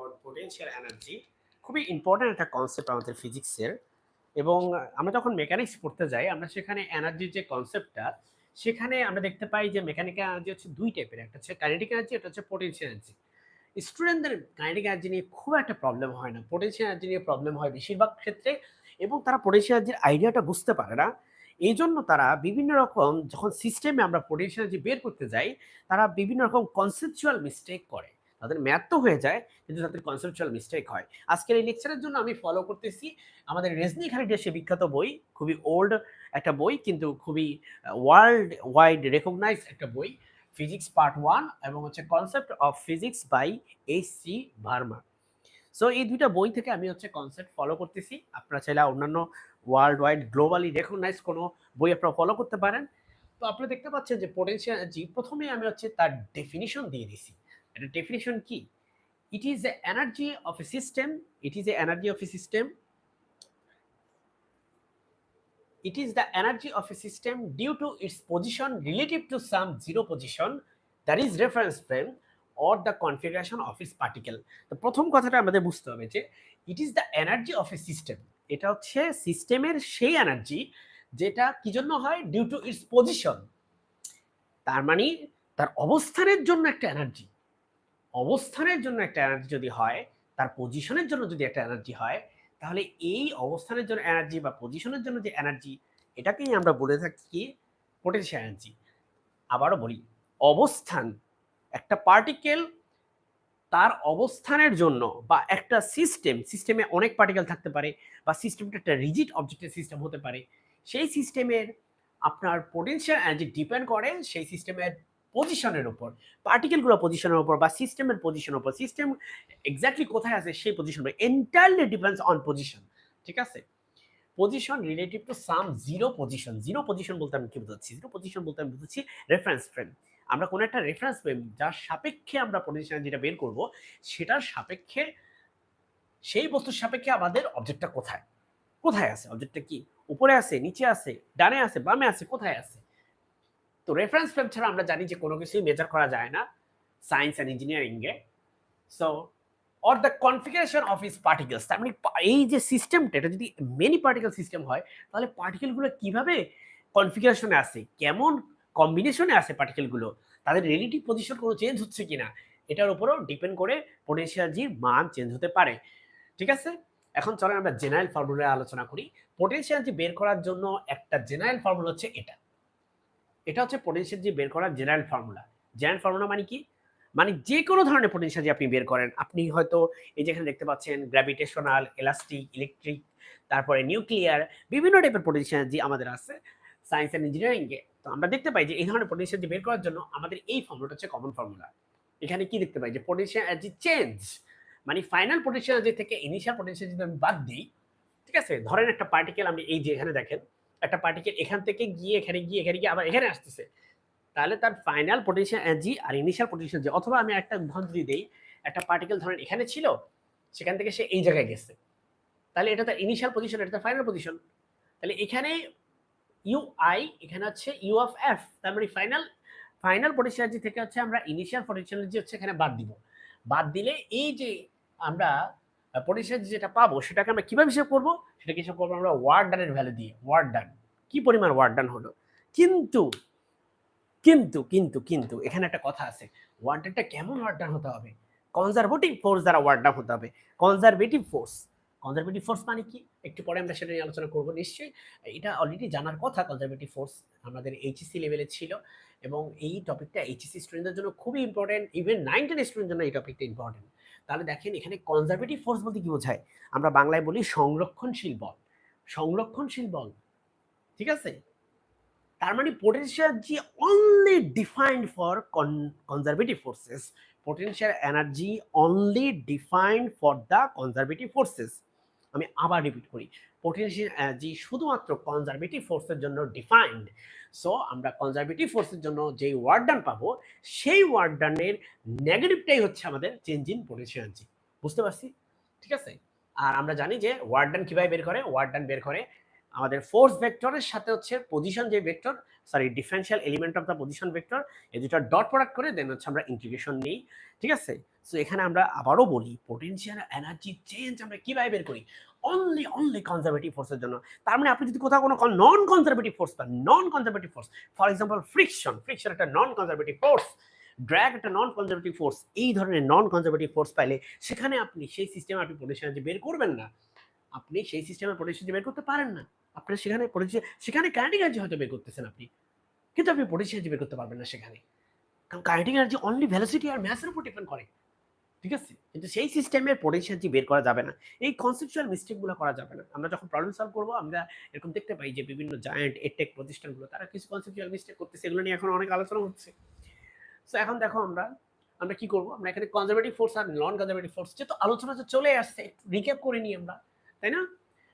About potential energy খুবই important একটা concept আমাদের ফিজিক্সের এবং আমরা যখন মেকানিক্স পড়তে যাই, আমরা সেখানে এনার্জির যে কনসেপ্টটা সেখানে আমরা দেখতে পাই যে মেকানিক্যাল এনার্জি হচ্ছে দুই টাইপের একটা হচ্ছে কাইনেটিক এনার্জি একটা হচ্ছে পোটেনশিয়াল এনার্জি স্টুডেন্টদের কাইনেটিক এনার্জি নিয়ে খুব একটা প্রবলেম হয় না। পোটেনশিয়াল এনার্জি নিয়ে প্রবলেম হয় বেশিরভাগ ক্ষেত্রে এবং তারা পোটেনশিয়াল এনার্জির আইডিয়াটা বুঝতে পারে না। এই জন্য তারা বিভিন্ন রকম, যখন সিস্টেমে আমরা পোটেনশিয়াল এনার্জি বের করতে যাই, তারা বিভিন্ন রকম কনসেপচুয়াল মিস্টেক করে। তাদের ম্যাথ তো হয়ে যায়, কিন্তু তাদের কনসেপচুয়াল মিস্টেক হয়। আজকের এই লেকচারের জন্য আমি ফলো করতেছি আমাদের রেজনি খালিডের সে বিখ্যাত বই, খুবই ওল্ড একটা বই, কিন্তু খুবই ওয়ার্ল্ড ওয়াইড রেকগনাইজ একটা বই ফিজিক্স পার্ট ওয়ান এবং হচ্ছে concept of physics by H C Verma so এই দুইটা বই থেকে আমি হচ্ছে কনসেপ্ট ফলো করতেছি। আপনারা চাইলে অন্যান্য ওয়ার্ল্ড ওয়াইড গ্লোবালি রেকগনাইজ কোনো বই আপনারা ফলো করতে পারেন। তো আপনারা দেখতে পাচ্ছেন যে পোটেনশিয়াল এনার্জি প্রথমে আমি হচ্ছে তার ডেফিনিশন দিয়ে দিছি। এটা ডেফিনিশন কি? It is a energy of a system it is a energy of a system it is the energy of a system due to its position relative to some zero position, that is reference frame, or the configuration of its particle. তো প্রথম কথাটা আমাদের বুঝতে হবে যে it is the energy of a system এটা হচ্ছে সিস্টেমের সেই এনার্জি যেটা কি জন্য হয়? ডিউ টু ইটস পজিশন তার মানে তার অবস্থানের জন্য একটা এনার্জি অবস্থানের জন্য একটা এনার্জি যদি হয়, তার পজিশনের জন্য যদি একটা এনার্জি হয়, তাহলে এই অবস্থানের জন্য এনার্জি বা পজিশনের জন্য যে এনার্জি এটাকেই আমরা বলে থাকি কি পোটেনশিয়াল এনার্জি আবারও বলি, অবস্থান, একটা পার্টিকেল তার অবস্থানের জন্য বা একটা সিস্টেম সিস্টেমে অনেক পার্টিকেল থাকতে পারে বা সিস্টেমটা একটা রিজিট অবজেক্টের সিস্টেম হতে পারে। সেই সিস্টেমের আপনার পোটেনশিয়াল এনার্জি ডিপেন্ড করে, সেই সিস্টেমের পজিশনের উপর পার্টিকেলগুলো পজিশনের উপর বা সিস্টেমের পজিশনের উপর সিস্টেম এক্স্যাক্টলি কোথায় আছে সেই position entirely depends on position ঠিক আছে? Position relative to some zero position zero position বলতে আমি কি বোঝাচ্ছি? জিরো পজিশন বলতে আমি বুঝাচ্ছি রেফারেন্স ফ্রেম আমরা কোনো একটা রেফারেন্স ফ্রেম যার সাপেক্ষে আমরা পজিশন যেটা বের করব, সেটার সাপেক্ষে, সেই বস্তুর সাপেক্ষে আমাদের অবজেক্টটা কোথায়? কোথায় আছে? অবজেক্টটা কি? উপরে আছে, নিচে আছে, ডানে আছে, বামে আছে, কোথায় আছে? তো রেফারেন্স ফ্রেম ছাড়া আমরা জানি যে কোনো কিছুই মেজার করা যায় না সায়েন্স অ্যান্ড ইঞ্জিনিয়ারিংয়ে so or the configuration of its particles তার মানে এই যে সিস্টেমটা এটা যদি মেনি পার্টিকেল সিস্টেম হয়, তাহলে পার্টিকেলগুলো কীভাবে কনফিগারেশনে আসে, কেমন কম্বিনেশনে আসে পার্টিকেলগুলো তাদের রিলেটিভ পজিশন কোনো চেঞ্জ হচ্ছে কি না এটার উপরেও ডিপেন্ড করে পোটেনশিয়ালজির মান চেঞ্জ হতে পারে। ঠিক আছে? এখন চলেন আমরা জেনারেল ফর্মুলা আলোচনা করি। পোটেনশিয়ালজি বের করার জন্য একটা জেনারেল ফর্মুলা হচ্ছে এটা। এটা হচ্ছে পোটেনশিয়ালজি বের করার জেনারেল ফর্মুলা জেনারেল ফর্মুলা মানে কি? মানে যে কোনো ধরনের পোটেনশিয়াল যে আপনি বের করেন। আপনি হয়তো এই যেখানে দেখতে পাচ্ছেন গ্র্যাভিটেশনাল এলাস্টিক ইলেকট্রিক তারপরে নিউক্লিয়ার বিভিন্ন টাইপের পোটেনশিয়াল যে আমাদের আছে সায়েন্স অ্যান্ড ইঞ্জিনিয়ারিংয়ে তো আমরা দেখতে পাই যে এই ধরনের পোটেনশিয়াল বের করার জন্য আমাদের এই ফর্মুলাটা হচ্ছে কমন ফর্মুলা এখানে কি দেখতে পাই? যে পোটেনশিয়াল এনার্জি চেঞ্জ মানে ফাইনাল পোটেনশিয়াল এনার্জি থেকে ইনিশিয়াল পোটেনশিয়াল যদি আমি বাদ দিই, ঠিক আছে? ধরেন একটা পার্টিকেল আমি এই যে এখানে দেখেন একটা পার্টিকেল এখান থেকে গিয়ে, এখানে গিয়ে এখানে গিয়ে আবার এখানে আসতেছে। তাহলে তার ফাইনাল পোটেনশিয়াল এনার্জি আর ইনিশিয়াল পোটেনশিয়াল যে, অথবা আমি একটা উদাহরণ যদি দিই, একটা পার্টিকেল ধরেন এখানে ছিল, সেখান থেকে সে এই জায়গায় গেছে। তাহলে এটা তার ইনিশিয়াল পজিশন এটা তার ফাইনাল পজিশন তাহলে এখানে ইউ আই এখানে হচ্ছে ইউ অফ এফ তার মানে ফাইনাল ফাইনাল পোটেনশিয়াল এনার্জি থেকে হচ্ছে আমরা ইনিশিয়াল পোটেনশিয়াল এনার্জি হচ্ছে এখানে বাদ দিব। বাদ দিলে এই যে আমরা পোটেনশিয়াল যেটা পাবো, সেটাকে আমরা কীভাবে হিসাব করব? সেটাকে হিসাব করব আমরা ওয়ার্ড ডানের ভ্যালু দিয়ে। ওয়ার্ড ডান কি পরিমাণ ওয়ার্ড ডান হলো? কিন্তু কিন্তু কিন্তু কিন্তু, এখানে একটা কথা আছে। ওয়ার্ড ডানটা কেমন ওয়ার্ড ডান হতে হবে? কনজারভেটিভ ফোর্স দ্বারা ওয়ার্ড ডান হতে হবে। কনজারভেটিভ ফোর্স কনজারভেটিভ ফোর্স মানে কি? একটু পরে আমরা সেটা নিয়ে আলোচনা করব নিশ্চয়ই। এটা অলরেডি জানার কথা কনজারভেটিভ ফোর্স আমাদের এইচএসসি লেভেলে ছিল এবং এই টপিকটা এইচএসসি স্টুডেন্টদের জন্য খুবই ইম্পর্টেন্ট ইভেন নাইন টেন স্টুডেন্টের জন্য এই টপিকটা ইম্পর্টেন্ট তাহলে দেখেন এখানে কনজারভেটিভ ফোর্স বলতে কি বোঝায়? আমরা বাংলায় বলি সংরক্ষণশীল বল। সংরক্ষণশীল বল, ঠিক আছে? তার মানে potential G only defined for conservative forces potential energy only defined for the conservative forces আমি আবার রিপিট করি পোটেনশিয়াল এনার্জি শুধুমাত্র কনজারভেটিভ ফোর্সের জন্য ডিফাইন্ড সো আমরা কনজারভেটিভ ফোর্সের জন্য যেই ওয়ার্ড ডান পাবো, সেই ওয়ার্ড ডানের নেগেটিভটাই হচ্ছে আমাদের চেঞ্জ ইন পোটেনশিয়াল এনার্জি বুঝতে পারছি? ঠিক আছে? আর আমরা জানি যে ওয়ার্ড ডান কীভাবে বের করে? ওয়ার্ড ডান বের করে আমাদের ফোর্স ভেক্টরের সাথে হচ্ছে পজিশন যে vector sorry differential element of the position vector এই দুটো ডট প্রোডাক্ট করে দেন হচ্ছে আমরা ইন্টিগ্রেশন নেই। ঠিক আছে? সো এখানে আমরা আবারও বলি পোটেনশিয়াল এনার্জি চেঞ্জ আমরা কীভাবে বের করি? অনলি অনলি কনজারভেটিভ ফোর্সের জন্য। তার মানে আপনি যদি কোথাও কোনো নন কনজারভেটিভ ফোর্স পান non conservative force for example friction friction একটা নন কনজারভেটিভ ফোর্স ড্র্যাগ একটা নন কনজারভেটিভ ফোর্স এই ধরনের নন কনজারভেটিভ ফোর্স পাইলে সেখানে আপনি সেই সিস্টেমে আপনি পোটেনশিয়াল এনার্জি বের করবেন না। আপনি সেই সিস্টেমে এনার্জি বের করতে পারেন না। আপনার সেখানে potential- সেখানে কাইনেটিক এনার্জি হয়তো বের করতেছেন আপনি, কিন্তু আপনি পোটেনশিয়াল এনার্জি বের করতে পারবেন না সেখানে। কারণ কাইনেটিক এনার্জি অনলি ভ্যালোসিটি আর ম্যাসের উপর ডিপেন্ড করে। ঠিক আছে? কিন্তু সেই সিস্টেমের পোটেনশিয়াল এনার্জি বের করা যাবে না। এই কনসেপচুয়াল মিস্টেকগুলো করা যাবে না। আমরা যখন প্রবলেম সলভ করব, আমরা এরকম দেখতে পাই যে বিভিন্ন জায়ান্ট এটেক প্রতিষ্ঠানগুলো, তারা কিছু কনসেপচুয়াল মিস্টেক করতেছে। এগুলো নিয়ে এখন অনেক আলোচনা হচ্ছে। সো এখন দেখো আমরা আমরা কি করব? আমরা এখানে কনজারভেটিভ ফোর্স আর নন কনজারভেটিভ ফোর্স যেহেতু আলোচনা তো চলে আসছে রিক্যাপ করে নিই আমরা, তাই না?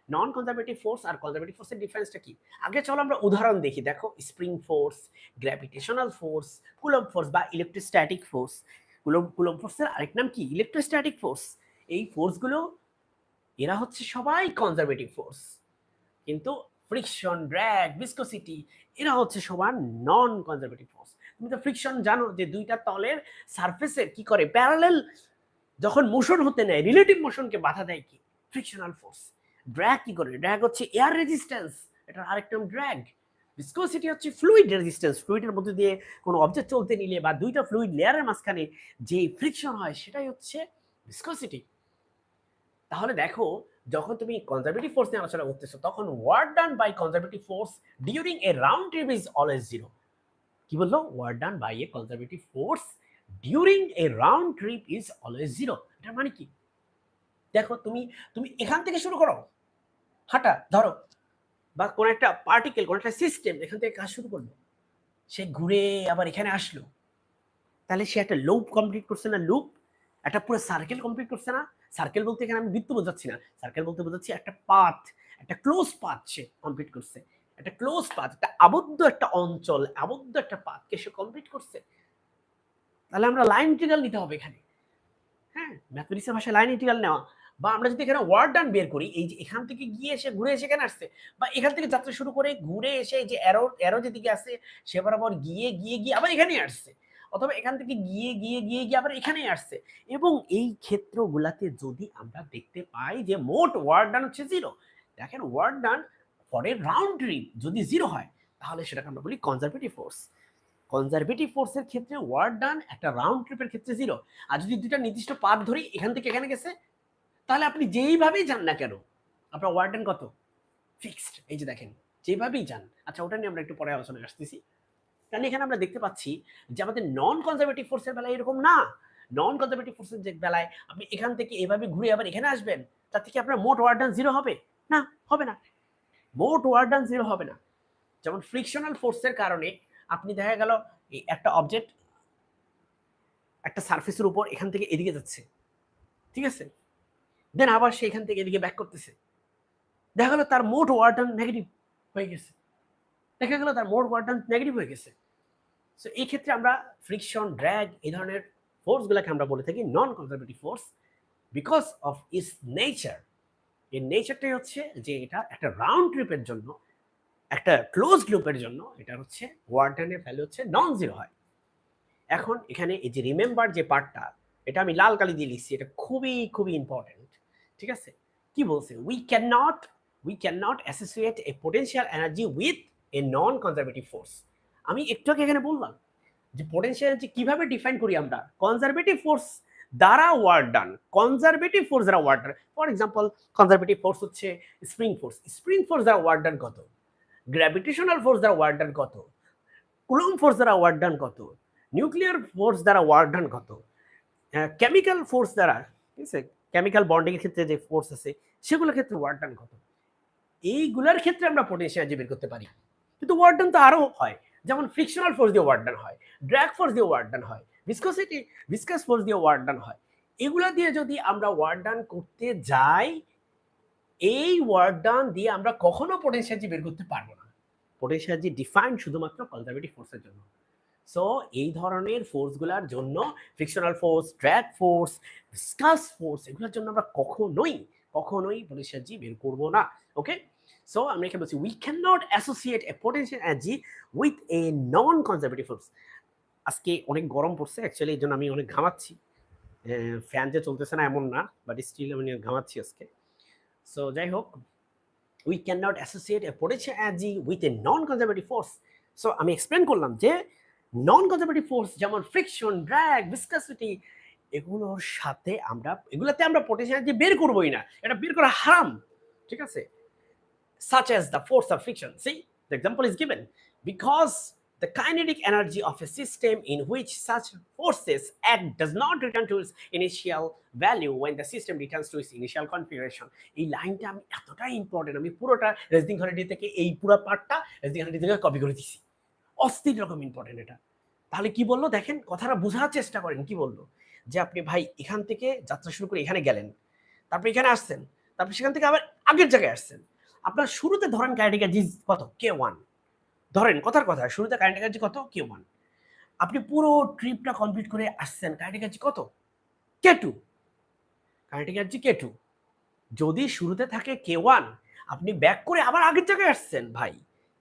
নন কনজারভেটিভ ফোর্স আর কনজারভেটিভ ফোর্সের ডিফারেন্সটা কি? আগে চলো আমরা উদাহরণ দেখি। দেখো spring force gravitational force Coulomb force বা ইলেকট্রোস্ট্যাটিক ফোর্স কুলম কুলম ফোর্সের আরেক নাম কি? ইলেকট্রোস্ট্যাটিক ফোর্স এই ফোর্সগুলো এরা হচ্ছে সবাই কনজারভেটিভ ফোর্স কিন্তু ফ্রিকশন ড্র্যাগ ভিসকোসিটি এরা হচ্ছে সবার নন কনজারভেটিভ ফোর্স তুমি তো ফ্রিকশন জানো যে দুইটা তলের সারফেসের কি করে? প্যারালেল যখন মোশন হতে নেয় রিলেটিভ মোশনকে বাধা দেয় কি? ফ্রিকশনাল ফোর্স ড্র্যাগ কি করে? ড্র্যাগ হচ্ছে এয়ার রেজিস্ট্যান্স এটার আরেক নাম ড্র্যাগ ভিসকোসিটি হচ্ছে ফ্লুইড রেজিস্ট্যান্স ফ্লুইডের মধ্যে দিয়ে কোনো অবজেক্ট চলতে নিলে বা দুইটা ফ্লুইড লেয়ারের মাঝখানে যে ফ্রিকশন হয় সেটাই হচ্ছে ভিসকোসিটি তাহলে দেখো, যখন তুমি কনজারভেটিভ ফোর্স নিয়ে আলোচনা করতেছো, তখন work done by conservative force during a round trip is always zero কি বলল? Work done by a conservative force during a round trip is always zero এটার মানে কি? দেখো, তুমি তুমি এখান থেকে শুরু করো। হাঁটা, ধরো। বা কোনো একটা পার্টিকেল কোনো একটা সিস্টেম এখান থেকে কাজ শুরু করল। সে ঘুরে আবার এখানে আসলো। তাহলে সে একটা লুপ কমপ্লিট করছে না? লুপ একটা পুরো সার্কেল কমপ্লিট করছে না? সার্কেল বলতে এখানে আমি বৃত্ত বোঝাচ্ছি না। সার্কেল বলতে বোঝাচ্ছি একটা পাথ একটা ক্লোজ পাথ সে কমপ্লিট করছে। একটা ক্লোজ পাথ একটা আবদ্ধ একটা অঞ্চল, আবদ্ধ একটা পাথকে সে কমপ্লিট করছে। তাহলে আমরা লাইন ইন্টিগ্রাল নিতে হবে এখানে। হ্যাঁ? ম্যাথমেটিক্সের ভাষায় লাইন ইন্টিগ্রাল নেওয়া। বা আমরা যদি এখানে ওয়ার্ড ডান বের করি, এই যে এখান থেকে গিয়ে এসে ঘুরে এসে এখানে আসছে, বা এখান থেকে যাত্রা শুরু করে ঘুরে এসে যে অ্যারো অ্যারো যেদিকে আসছে সে বরাবর গিয়ে গিয়ে গিয়ে আবার এখানেই আসছে। অথবা এখান থেকে গিয়ে গিয়ে গিয়ে গিয়ে আবার এখানেই আসছে। এবং এই ক্ষেত্রগুলাতে যদি আমরা দেখতে পাই যে মোট ওয়ার্ড ডান হচ্ছে জিরো দেখেন ওয়ার্ড ডান ফরের রাউন্ড ট্রিপ যদি জিরো হয়, তাহলে সেটাকে আমরা বলি কনজারভেটিভ ফোর্স কনজারভেটিভ ফোর্সের ক্ষেত্রে ওয়ার্ড ডান একটা রাউন্ড ট্রিপের ক্ষেত্রে জিরো আর যদি দুটা নির্দিষ্ট পাথ ধরি, এখান থেকে এখানে গেছে তাহলে আপনি যেইভাবেই যান না কেন, আপনার ওয়ার্ড ডান কত? ফিক্সড এই যে দেখেন, যেভাবেই যান। আচ্ছা ওটা নিয়ে আমরা একটু পরে আলোচনায় আসতেছি। কারণ এখানে আমরা দেখতে পাচ্ছি যে আমাদের নন কনজারভেটিভ ফোর্সের বেলায় এরকম না। নন কনজারভেটিভ ফোর্সের যে বেলায় আপনি এখান থেকে এভাবে ঘুরে আবার এখানে আসবেন, তার থেকে আপনার মোট ওয়ার্ড ডান জিরো হবে? না হবে না। মোট ওয়ার্ড ডান জিরো হবে না। যেমন ফ্রিকশনাল ফোর্সের কারণে আপনি দেখা গেল একটা অবজেক্ট একটা সার্ফেসের উপর এখান থেকে এদিকে যাচ্ছে। ঠিক আছে? দেন আবার সে এখান থেকে এদিকে ব্যাক করতেছে। দেখা গেল তার মোট ওয়ার্ডান নেগেটিভ হয়ে গেছে। দেখা গেল তার মোট ওয়ার্ড ডান নেগেটিভ হয়ে গেছে। সো এই ক্ষেত্রে আমরা ফ্রিকশন ড্র্যাগ এই ধরনের ফোর্সগুলোকে আমরা বলে থাকি non conservative force because of its nature এর নেচারটাই হচ্ছে যে এটা একটা রাউন্ড ট্রিপের জন্য, একটা ক্লোজ লুপের জন্য এটা হচ্ছে ওয়ার্ডানের ভ্যালু হচ্ছে নন জিরো হয়। এখন এখানে এই যে রিমেম্বার যে পার্টটা এটা আমি লাল কালি দিয়ে লিখছি, এটা খুবই খুবই ইম্পর্টেন্ট ঠিক আছে? কি বলছে? We can not we can not associate a potential energy with a non conservative force আমি একটু আগে এখানে বললাম যে পোটেন্সিয়াল এনার্জি কীভাবে ডিফাইন করি আমরা? কনজারভেটিভ ফোর্স দ্বারা ওয়ার্ড ডান কনজারভেটিভ ফোর্স দ্বারা work done for example conservative force হচ্ছে স্প্রিং ফোর্স স্প্রিং ফোর্স দ্বারা ওয়ার্ড ডান কত? গ্র্যাভিটেশনাল ফোর্স দ্বারা ওয়ার্ড ডান কত? কুলম ফোর্স দ্বারা ওয়ার্ড ডান কত? নিউক্লিয়ার ফোর্স দ্বারা ওয়ার্ড ডান কত? কেমিক্যাল ফোর্স দ্বারা, ঠিক আছে? কেমিক্যাল বন্ডিং এর ক্ষেত্রে যে ফোর্স আছে, সেগুলোর ক্ষেত্রে ওয়ার্ক ডান কত? এইগুলোর ক্ষেত্রে আমরা পোটেনশিয়াল এনার্জি বের করতে পারি। কিন্তু ওয়ার্ক ডান তো আরও হয়। যেমন ফ্রিকশনাল ফোর্স দিয়ে ওয়ার্ক ডান হয় ড্র্যাগ ফোর্স দিয়ে ওয়ার্ক ডান হয় ভিসকোসিটি ভিসকাস ফোর্স দিয়ে ওয়ার্ক ডান হয়। এগুলা দিয়ে যদি আমরা ওয়ার্ক ডান করতে যাই, এই ওয়ার্ক ডান দিয়ে আমরা কখনো পোটেনশিয়াল বের করতে পারব না। পোটেনশিয়াল ডিফাইন শুধুমাত্র কনজারভেটিভ ফোর্সের জন্য। সো এই ধরনের ফোর্সগুলোর জন্য frictional force drag force viscous force এগুলোর জন্য আমরা কখনোই কখনোই পোটেনশিয়াল বের করব না ওকে সো আমি এখানে বলছি we can not associate a potential energy with a non conservative force আজকে অনেক গরম পড়ছে অ্যাকচুয়ালি এই জন্য আমি অনেক ঘামাচ্ছি। ফ্যান যে চলতেছে না এমন না বাট স্টিল আমি ঘামাচ্ছি আজকে। সো যাই হোক we can not associate a potential energy with a non conservative force so আমি এক্সপ্লেন করলাম যে নন কনজারভেটিভ ফোর্স যেমন ফ্রিকশন ড্র্যাগ ভিসকাসিটি এগুলোর সাথে আমরা এগুলোতে আমরা পোটেনশিয়াল এনার্জি বের করবোই না এটা বের করা হারাম ঠিক আছে such as the force of friction. See, the example is given because the kinetic energy of a system in which such forces act does not return to its initial value when the system returns to its initial configuration. এই লাইনটা আমি এতটাই important আমি পুরোটা raising holiday থেকে এই পুরো পার্টটা রেজিং হলিডে থেকে কপি করে দিছি অস্থির রকম ইম্পর্টেন্ট এটা। তাহলে কি বলল? দেখেন, কথাটা বোঝার চেষ্টা করেন, কি বলল? যে আপনি ভাই, এখান থেকে যাত্রা শুরু করে এখানে গেলেন, তারপর এখানে আসছেন, তারপর সেখান থেকে আবার আগের জায়গায় আসছেন। আপনার শুরুতে ধরেন কারেন্ট এনার্জি কত? কে ওয়ান ধরেন, কথার কথা, শুরুতে কারেন্ট এনার্জি কত? কে ওয়ান আপনি পুরো ট্রিপটা কমপ্লিট করে আসছেন কারেন্ট এনার্জি কত? K two current energy K two যদি শুরুতে থাকে কে ওয়ান আপনি ব্যাক করে আবার আগের জায়গায় আসছেন, ভাই।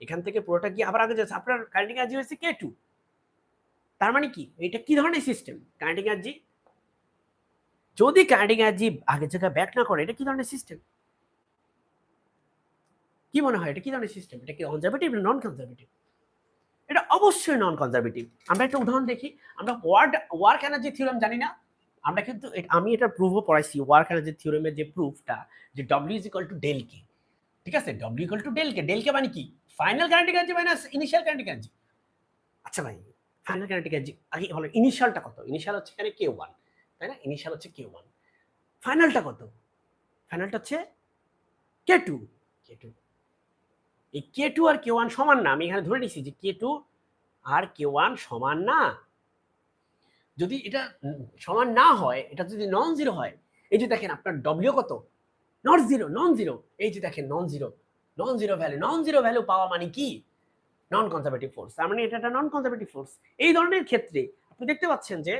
এখান থেকে পুরোটা গিয়ে আবার আগে যাচ্ছে। আপনার কারেন্ট এনার্জি হয়েছে কে টু তার মানে কি? এটা কি ধরনের সিস্টেম কারেন্ট এনার্জি যদি কারেন্ট এনার্জি আগের জায়গায় ব্যাক না করে, এটা কি ধরনের সিস্টেম কি মনে হয়? এটা কি ধরনের সিস্টেম এটা কি কনজারভেটিভ না নন কনজারভেটিভ এটা অবশ্যই নন কনজারভেটিভ আমরা একটা উদাহরণ দেখি। আমরা ওয়ার্ড ওয়ার্ক এনার্জি থিওরেম জানি না। আমরা কিন্তু আমি এটা প্রুফও পড়াইছি ওয়ার্ক এনার্জি থিওরামের যে প্রুফটা যে W is equal to del K ঠিক আছে? W equal to del K del K মানে কি? Final current energy minus initial current energy আচ্ছা ভাই ফাইনাল কারেন্ট এনার্জি আগে হলো ইনিশিয়ালটা কত? ইনিশিয়াল হচ্ছে এখানে কে ওয়ান তাই না? ইনিশিয়াল হচ্ছে কে ওয়ান ফাইনালটা কত? ফাইনালটা হচ্ছে কে টু কে টু এই কে টু আর কে ওয়ান সমান না, আমি এখানে ধরে নিচ্ছি যে কে টু আর কে ওয়ান সমান না। যদি এটা সমান না হয়, এটা যদি নন জিরো হয়, এই যে দেখেন আপনার ডব্লিউ কত? নট জিরো নন জিরো এই যে দেখেন non zero non zero value non zero value পাওয়া মানে কি? নন কনজারভেটিভ ফোর্স তার মানে এটা একটা নন কনজারভেটিভ ফোর্স এই ধরনের ক্ষেত্রে আপনি দেখতে পাচ্ছেন যে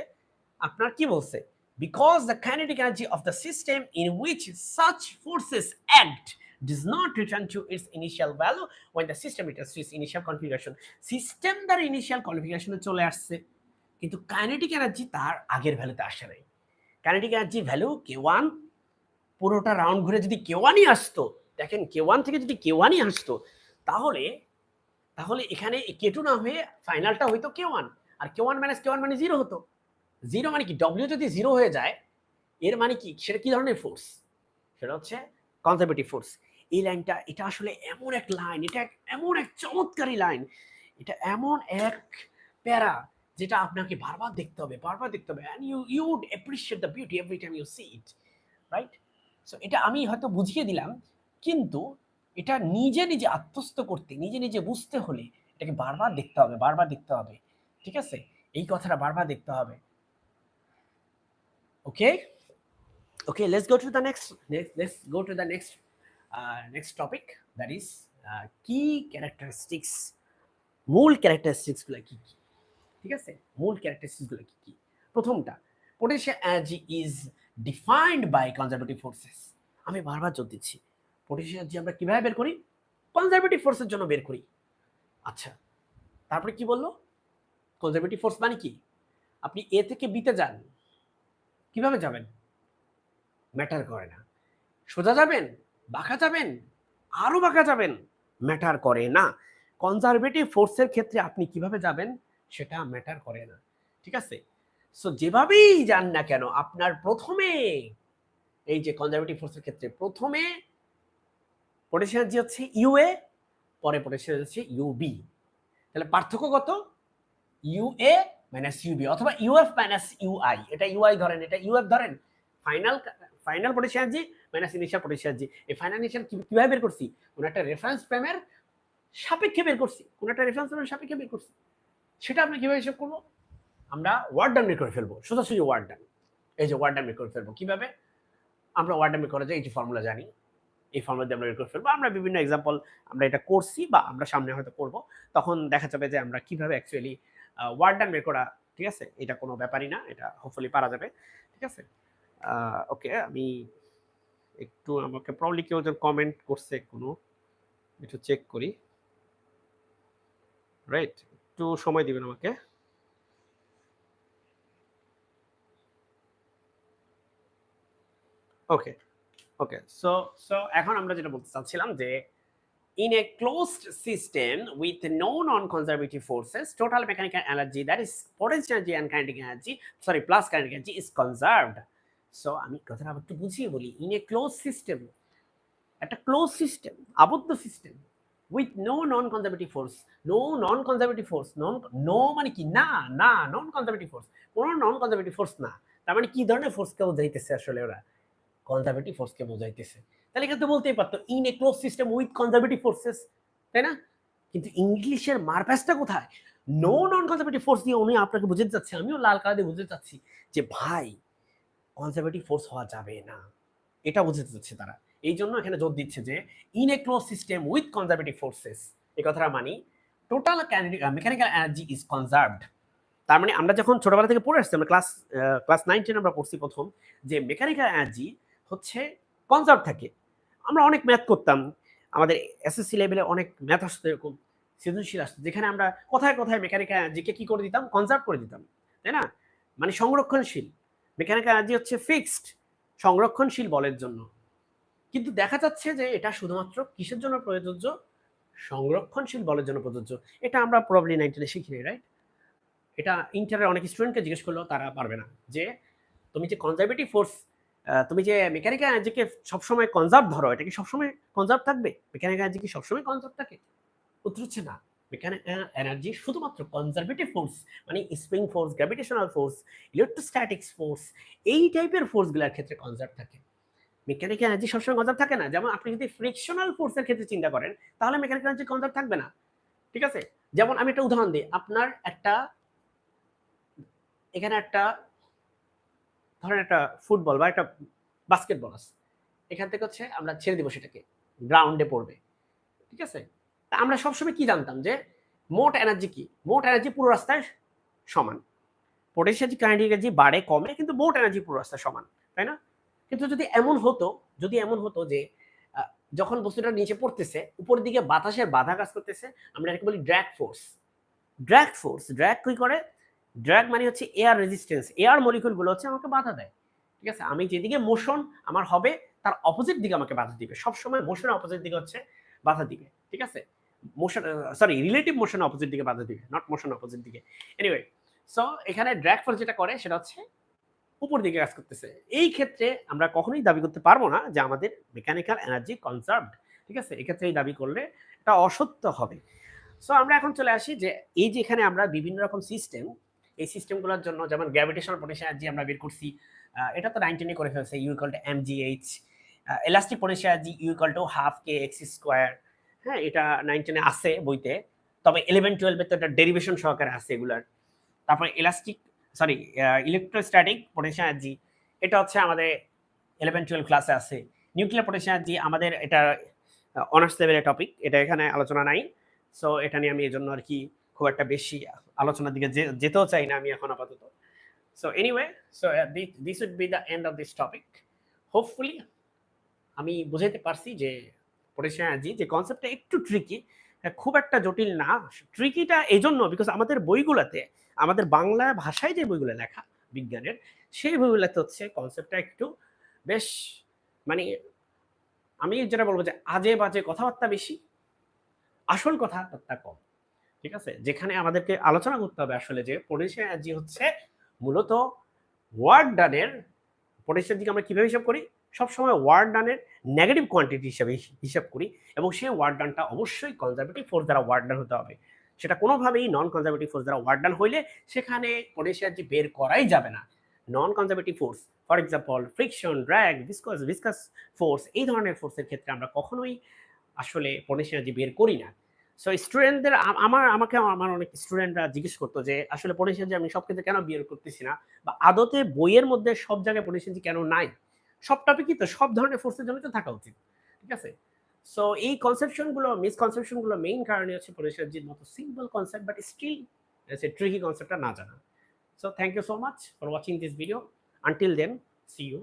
আপনার কি বলছে? Because the kinetic energy of the system in which such forces act not return to its initial value when the system returns to its initial configuration. System তার ইনিশিয়াল কনফিগারেশনে চলে আসছে, কিন্তু কাইনেটিক এনার্জি তার আগের ভ্যালুতে আসে নাই। Kinetic energy value K one পুরোটা রাউন্ড ঘুরে যদি কে ওয়ানই আসতো দেখেন কে ওয়ান থেকে যদি কে ওয়ানই আসতো, তাহলে তাহলে এখানে কে টু না হয়ে ফাইনালটা হয়তো কে ওয়ান আর K one minus K one মানে জিরো হতো। জিরো মানে কি? ডব্লিউ যদি জিরো হয়ে যায়, এর মানে কি? সেটা কি ধরনের ফোর্স সেটা হচ্ছে কনজারভেটিভ ফোর্স এই লাইনটা এটা আসলে এমন এক লাইন এটা এমন এক চমৎকারী লাইন এটা এমন এক প্যারা যেটা আপনাকে বারবার দেখতে হবে, বারবার দেখতে হবে। And you you would appreciate the beauty every time you see it right so এটা আমি হয়তো বুঝিয়ে দিলাম কিন্তু এটা নিজে নিজে আত্মস্থ করতে নিজে নিজে বুঝতে হলে এটাকে বারবার দেখতে হবে বারবার দেখতে হবে। ঠিক আছে? এই কথাটা বারবার দেখতে হবে। Okay okay let's go the next next let's go to the next uh, next topic. That is uh, মূল ক্যারেক্টারিস্টিক্সগুলো কি কি? ঠিক আছে? মূল ক্যারেক্টারিস্টিক্সগুলো কি কি? প্রথমটা potential energy is defined by conservative forces আমি বারবার জোর দিচ্ছি। পোটেনশিয়াল এনার্জি আমরা কীভাবে বের করি? কনজারভেটিভ ফোর্সের জন্য বের করি। আচ্ছা তারপরে কি বলল? কনজারভেটিভ ফোর্স মানে কি? আপনি এ থেকে বিতে যান। কীভাবে যাবেন? ম্যাটার করে না। সোজা যাবেন? বাঁকা যাবেন? আরও বাঁকা যাবেন? ম্যাটার করে না। কনজারভেটিভ ফোর্সের ক্ষেত্রে আপনি কীভাবে যাবেন? সেটা ম্যাটার করে না। ঠিক আছে? সো যেভাবেই যান না কেন, আপনার প্রথমে, এই যে কনজারভেটিভ ফোর্সের ক্ষেত্রে প্রথমে পোটেনশিয়াল এনার্জি হচ্ছে ইউএ পরে পোটেনশিয়াল হচ্ছে ইউবি তাহলে পার্থক্য কত? U A minus U B অথবা U F minus U I এটা ইউআই ধরেন, এটা ইউএফ ধরেন। Final final potential energy minus initial potential energy এই ফাইনাল ইনিশিয়াল কীভাবে বের করছি? কোন একটা রেফারেন্স ফ্রেমের সাপেক্ষে বের করছি। কোন একটা রেফারেন্স ফ্রেমের সাপেক্ষে বের করছি। সেটা আমরা কীভাবে হিসাব করব? আমরা ওয়ার্ড ডান বের করে ফেলব। সোজাসুজি ওয়ার্ড ডান এই যে ওয়ার্ড ডান বের করে ফেলব। কীভাবে? আমরা ওয়ার্ড ডান বের করা যায় এই যে ফর্মুলা জানি। এই ফর্মুলা দিয়ে আমরা বের করে ফেলব। আমরা বিভিন্ন এক্সাম্পল আমরা এটা করছি বা আমরা সামনে হয়তো করব। তখন দেখা যাবে যে আমরা কীভাবে অ্যাকচুয়ালি ওয়ার্ড ডান বের করা, ঠিক আছে? এটা কোনো ব্যাপারই না, এটা হোপফুলি পারা যাবে, ঠিক আছে? ওকে আমি একটু আমাকে প্রবলি কেউ যেন কমেন্ট করছে কোনো, একটু চেক করি। রাইট একটু সময় দিবেন আমাকে। ওকে ওকে সো সো এখন আমরা যেটা বলতে চাচ্ছিলাম যে in a closed system with no non-conservative forces, total mechanical energy, that is potential energy and kinetic energy, sorry, plus kinetic energy is conserved. So আমি কথাটা আবার একটু বুঝিয়ে বলি ইন এ ক্লোজ সিস্টেম একটা ক্লোজ সিস্টেম আবদ্ধ system with no non conservative force no non conservative force non no মানে কি? না না নন কনজারভেটিভ ফোর্স কোনো নন কনজারভেটিভ ফোর্স না। তার মানে কি ধরনের ফোর্স ফোর্সকে বোঝাইতেছে আসলে ওরা? কনজারভেটিভ ফোর্সকে বোঝাইতেছে। তাহলে কিন্তু বলতেই পারতো in a close system with conservative forces তাই না? কিন্তু ইংলিশের মারপ্যাসটা কোথায়? নো নন কনজারভেটিভ ফোর্স দিয়ে উনি আপনাকে বুঝতে চাচ্ছি, আমিও লাল কালা দিয়ে বুঝতে চাচ্ছি যে ভাই কনজারভেটিভ ফোর্স হওয়া যাবে না। এটা বুঝতে চাচ্ছে তারা। এই জন্য এখানে জোর দিচ্ছে যে in a close system with conservative forces এই কথাটা মানি total mechanical energy is conserved তার মানে আমরা যখন ছোটবেলা থেকে পড়ে আসছি, আমরা ক্লাস ক্লাস নাইন টেন আমরা পড়ছি প্রথম, যে মেকানিক্যাল এনার্জি হচ্ছে কনজার্ভ থাকে। আমরা অনেক ম্যাথ করতাম। আমাদের এসএসসি লেভেলে অনেক ম্যাথ আসতো এরকম, সৃজনশীল আসতো। যেখানে আমরা কোথায় কোথায় মেকানিক্যাল এনার্জিকে কী করে দিতাম? কনজার্ভ করে দিতাম। তাই না? মানে সংরক্ষণশীল। মেকানিক্যাল এনার্জি হচ্ছে ফিক্সড সংরক্ষণশীল বলের জন্য। কিন্তু দেখা যাচ্ছে যে এটা শুধুমাত্র কিসের জন্য প্রযোজ্য? সংরক্ষণশীল বলের জন্য প্রযোজ্য। এটা আমরা প্রবলি নাইনটিনে শিখিনি রাইট এটা ইন্টারের অনেক স্টুডেন্টকে জিজ্ঞেস করলেও তারা পারবে না। যে, তুমি যে কনজারভেটিভ ফোর্স তুমি যে মেকানিক্যাল এনার্জিকে সবসময় কনজার্ভ ধরো, এটা কি সবসময় কনজার্ভ থাকবে? মেকানিক্যাল এনার্জি কি সবসময় কনজার্ভ থাকে? উত্তর হচ্ছে না। মেকানিক্যাল এনার্জি শুধুমাত্র কনজারভেটিভ ফোর্স মানে spring force gravitational force electrostatics force এই টাইপের ফোর্সগুলোর ক্ষেত্রে কনজার্ভ থাকে। মেকানিক্যাল এনার্জি সবসময় কনজার্ভ থাকে না। যেমন আপনি যদি ফ্রিকশনাল ফোর্সের ক্ষেত্রে চিন্তা করেন, তাহলে মেকানিক্যাল এনার্জি কনজার্ভ থাকবে না। ঠিক আছে? যেমন আমি একটা উদাহরণ দিই। আপনার একটা, এখানে একটা ধরেন একটা ফুটবল বা একটা বাস্কেটবল আছে। এখান থেকে হচ্ছে আমরা ছেড়ে দিব সেটাকে। গ্রাউন্ডে পড়বে। ঠিক আছে? তা আমরা সবসময় কি জানতাম যে মোট এনার্জি কি? মোট এনার্জি পুরো রাস্তায় সমান। পোটেনশিয়াল কাইনেটিক এনার্জি বাড়ে, কমে, কিন্তু মোট এনার্জি পুরো রাস্তায় সমান। তাই না? কিন্তু যদি এমন হতো, যদি এমন হতো যে যখন বস্তুটা নিচে পড়তেছে উপর দিকে বাতাসের বাধা কাজ করতেছে, আমরা এটাকে বলি drag force drag force drag কি করে? ড্র্যাগ মানে হচ্ছে এয়ার রেজিস্ট্যান্স এয়ার মলিকুলগুলো হচ্ছে আমাকে বাধা দেয়। ঠিক আছে? আমি যেদিকে মোশন আমার হবে, তার অপোজিট দিকে আমাকে বাধা দিবে। সবসময় মোশনের অপোজিট দিকে হচ্ছে বাধা দিবে। ঠিক আছে? Motion sorry relative motion opposite দিকে বাধা দিবে নট মোশন অপোজিট দিকে। এনিওয়ে সো এখানে ড্র্যাগ ফোর্স যেটা করে, সেটা হচ্ছে উপর দিকে কাজ করতেছে। এই ক্ষেত্রে আমরা কখনোই দাবি করতে পারব না যে আমাদের মেকানিক্যাল এনার্জি কনজার্ভড ঠিক আছে? এক্ষেত্রে এই দাবি করলে এটা অসত্য হবে। সো আমরা এখন চলে আসি যে, এই যে এখানে আমরা বিভিন্ন রকম সিস্টেম এই সিস্টেমগুলোর জন্য, যেমন গ্র্যাভিটেশনাল পোটেনশিয়াল এনার্জি আমরা বের করছি এটা তো নাইনটিনে করে ফেলছে U equal to M G H elastic potential energy U equal to half K X square হ্যাঁ এটা নাইনটিনে আছে বইতে, তবে ইলেভেন টুয়েলভে তো এটা ডেরিভেশন সহকারে আছে এগুলার। তারপরে elastic sorry electrostatic potential energy এটা হচ্ছে আমাদের ইলেভেন টুয়েলভ ক্লাসে আছে। নিউক্লিয়ার পোটেনশিয়াল এনার্জি আমাদের এটা অনার্স লেভেলের টপিক এটা এখানে আলোচনা নাই সো এটা নিয়ে আমি এই জন্য আর কি খুব একটা বেশি আলোচনার দিকে যেতেও চাই না আমি এখন আপাতত। So anyway so this would be the end of this topic hopefully আমি বুঝাইতে পারছি যে পোটেনশিয়াল এনার্জি যে কনসেপ্টটা একটু ট্রিকি খুব একটা জটিল না। ট্রিকিটা এই জন্য বিকজ আমাদের বইগুলোতে, আমাদের বাংলা ভাষায় যে বইগুলো লেখা বিজ্ঞানের, সেই বইগুলোতে হচ্ছে কনসেপ্টটা একটু বেশ মানে আমি যেটা বলব যে আজে বাজে কথাবার্তা বেশি, আসল কথাবার্তা কম। ঠিক আছে? যেখানে আমাদেরকে আলোচনা করতে হবে আসলে যে পোটেনশিয়াল এনার্জি হচ্ছে মূলত ওয়ার্ড ডানের পোটেনশিয়াল দিকে আমরা কীভাবে হিসাব করি? সবসময় ওয়ার্ড ডানের নেগেটিভ কোয়ান্টিটি হিসাবে হিসাব করি এবং সেই ওয়ার্ড ডানটা অবশ্যই কনজারভেটিভ ফোর্স দ্বারা ওয়ার্ড ডান হতে হবে। সেটা কোনোভাবেই নন কনজারভেটিভ ফোর্স দ্বারা ওয়ার্ড ডান হইলে সেখানে পোটেনশিয়াল এনার্জি বের করাই যাবে না। Non conservative force for example friction drag viscous viscous force এই ধরনের ফোর্সের ক্ষেত্রে আমরা কখনোই আসলে পোটেনশিয়াল এনার্জি বের করি না। সো স্টুডেন্টদের আমার, আমাকে, আমার অনেক স্টুডেন্টরা জিজ্ঞেস করতো যে, আসলে পোটেনশিয়াল আমি সব ক্ষেত্রে কেন বিয়ার করতেছি না? বা আদতে বইয়ের মধ্যে সব জায়গায় পোটেনশিয়াল কেন নাই? সব টপিকই তো, সব ধরনের ফোর্সের জন্য তো থাকা উচিত, ঠিক আছে? সো এই কনসেপশনগুলো মিসকনসেপশনগুলো মেইন কারণে হচ্ছে পোটেনশিয়ালজির মতো simple concept but still say tricky কনসেপ্টটা না জানা। So thank you so much for watching this video until then see you